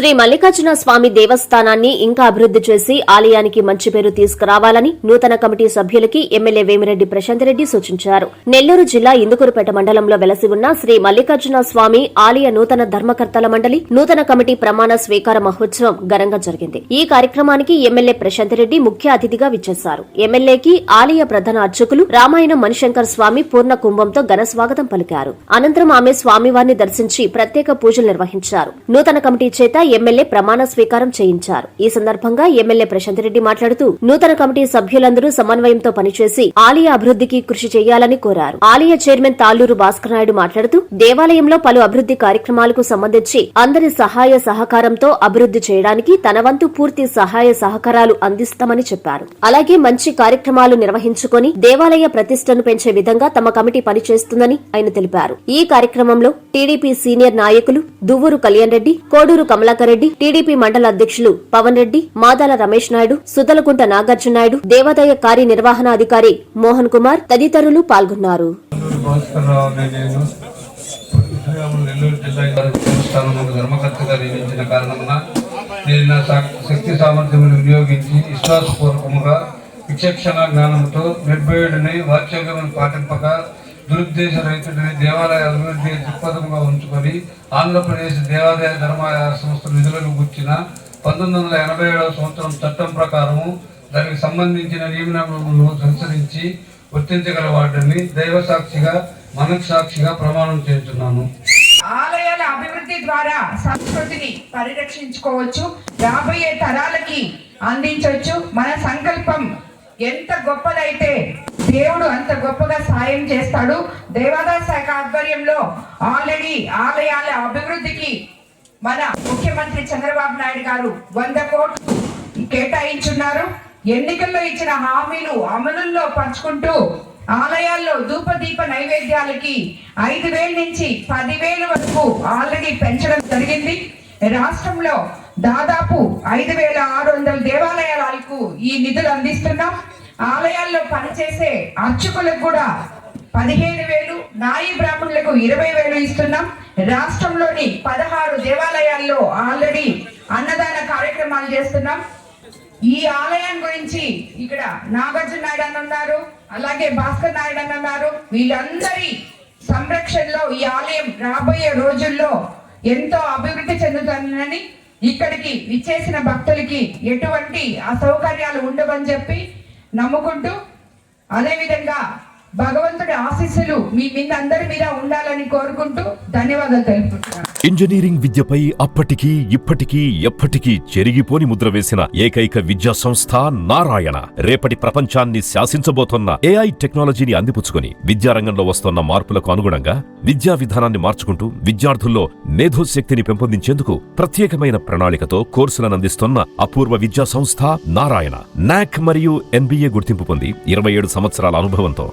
శ్రీ మల్లికార్జున స్వామి దేవస్థానాన్ని ఇంకా అభివృద్ది చేసి ఆలయానికి మంచి పేరు తీసుకురావాలని నూతన కమిటీ సభ్యులకి ఎమ్మెల్యే వేమిరెడ్డి ప్రశాంత్ రెడ్డి సూచించారు. నెల్లూరు జిల్లా ఇందుకూరుపేట మండలంలో వెలసి ఉన్న శ్రీ మల్లికార్జున స్వామి ఆలయ నూతన ధర్మకర్తల మండలి నూతన కమిటీ ప్రమాణ స్వీకార మహోత్సవం ఘనంగా జరిగింది. ఈ కార్యక్రమానికి ఎమ్మెల్యే ప్రశాంత్ రెడ్డి ముఖ్య అతిథిగా విచ్చేశారు. ఎమ్మెల్యేకి ఆలయ ప్రధాన అర్చకులు రామాయణ మణిశంకర్ స్వామి పూర్ణ కుంభంతో ఘన స్వాగతం పలికారు. అనంతరం ఆమె స్వామివారిని దర్శించి ప్రత్యేక పూజలు నిర్వహించారు. నూతన కమిటీ చేత ఎమ్మెల్యే ప్రమాణ స్వీకారం చేయించారు. ఈ సందర్భంగా ఎమ్మెల్యే ప్రశాంత్ రెడ్డి మాట్లాడుతూ నూతన కమిటీ సభ్యులందరూ సమన్వయంతో పనిచేసి ఆలయ అభివృద్ధికి కృషి చేయాలని కోరారు. ఆలయ చైర్మన్ తాళ్ళూరు భాస్కర్ నాయుడు మాట్లాడుతూ దేవాలయంలో పలు అభివృద్ది కార్యక్రమాలకు సంబంధించి అందరి సహాయ సహకారంతో అభివృద్ది చేయడానికి తన వంతు పూర్తి సహాయ సహకారాలు అందిస్తామని చెప్పారు. అలాగే మంచి కార్యక్రమాలు నిర్వహించుకొని దేవాలయ ప్రతిష్టను పెంచే విధంగా తమ కమిటీ పనిచేస్తుందని ఆయన తెలిపారు. ఈ కార్యక్రమంలో టీడీపీ సీనియర్ నాయకులు దువ్వూరు కళ్యాణ్ రెడ్డి కోడూరు కమలాకర్ రెడ్డి టీడీపీ మండల అధ్యక్షులు పవన్ రెడ్డి మాదాల రమేష్ నాయుడు సుతలకుంట నాగార్జున నాయుడు దేవాదాయ కార్యనిర్వహణాధికారి మోహన్ కుమార్ తదితరులు పాల్గొన్నారు ధర్మకర్తగా నియమించిన కారణమున నేను నా శక్తి సామర్థ్యములు వినియోగించి విశ్వాసపూర్వకముగా విచక్షణ జ్ఞానంతో నిర్భయుడిని వాచ్యోగ్యమును పాటింపక దురుద్దేశ రహితుడిని దేవాలయ అభివృద్ధి దృక్పథంగా ఉంచుకొని ఆంధ్రప్రదేశ్ దేవాదాయ ధర్మాయ సంస్థ నిధులను గుర్చిన పంతొమ్మిది వందల ఎనభై ఏడవ సంవత్సరం చట్టం ప్రకారము దానికి సంబంధించిన నియమనములను అనుసరించి వర్తించగల వాటిని దైవ సాక్షిగా మనకు సాక్షిగా ప్రమాణం చేస్తున్నాను ఆలయాల అభివృద్ధి ద్వారా సంస్కృతిని పరిరక్షించుకోవచ్చు రాబోయే తరాలకి అందించవచ్చు. మన సంకల్పం ఎంత గొప్పదైతే దేవుడు అంత గొప్పగా సాయం చేస్తాడు. దేవాదాయ శాఖ ఆధ్వర్యంలో ఆల్రెడీ ఆలయాల అభివృద్ధికి మన ముఖ్యమంత్రి చంద్రబాబు నాయుడు గారు వంద కోట్లు కేటాయించున్నారు. ఎన్నికల్లో ఇచ్చిన హామీలు అమలుల్లో పంచుకుంటూ ఆలయాల్లో ధూపదీప నైవేద్యాలకి ఐదు వేల నుంచి పదివేల వరకు ఆల్రెడీ పెంచడం జరిగింది. రాష్ట్రంలో దాదాపు ఐదు వేల ఆరు వందల దేవాలయాలకు ఈ నిధులు అందిస్తున్నాం. ఆలయాల్లో పనిచేసే అర్చకులకు కూడా పదిహేను వేలు నాయి బ్రాహ్మణులకు ఇరవై వేలు ఇస్తున్నాం. రాష్ట్రంలోని పదహారు దేవాలయాల్లో ఆల్రెడీ అన్నదాన కార్యక్రమాలు చేస్తున్నాం. ఈ ఆలయం గురించి ఇక్కడ నాగార్జున నాయుడు అని ఉన్నారు అలాగే భాస్కర్ నాయుడు అని ఉన్నారు. వీళ్ళందరి సంరక్షణలో ఈ ఆలయం రాబోయే రోజుల్లో ఎంతో అభివృద్ధి చెందుతుందని ఇక్కడికి విచ్చేసిన భక్తులకి ఎటువంటి అసౌకర్యాలు ఉండవని చెప్పి నమ్ముకుంటూ అదేవిధంగా భగవంతుడి ఆశీస్సులు మీ మీద అందరి మీద ఉండాలని కోరుకుంటూ ధన్యవాదాలు తెలుపుతున్నాను ఇంజనీరింగ్ విద్యపై అప్పటికీ ఇప్పటికీ ఎప్పటికీ చెరిగిపోని ముద్ర వేసిన ఏకైక విద్యా సంస్థ నారాయణ. రేపటి ప్రపంచాన్ని శాసించబోతున్న ఏఐ టెక్నాలజీని అందిపుచ్చుకొని విద్యారంగంలో వస్తున్న మార్పులకు అనుగుణంగా విద్యా విధానాన్ని మార్చుకుంటూ విద్యార్థుల్లో మేధోశక్తిని పెంపొందించేందుకు ప్రత్యేకమైన ప్రణాళికతో కోర్సులను అందిస్తున్న అపూర్వ విద్యా సంస్థ నారాయణ. నాక్ మరియు ఎన్బిఏ గుర్తింపు పొంది ఇరవై ఏడు సంవత్సరాల అనుభవంతో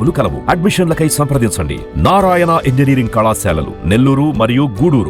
ప్రోగ్రాములు కలవు. అడ్మిషన్లకై సంప్రదించండి. నారాయణ ఇంజనీరింగ్ కళాశాలలు నెల్లూరు మరియు గూడూరు.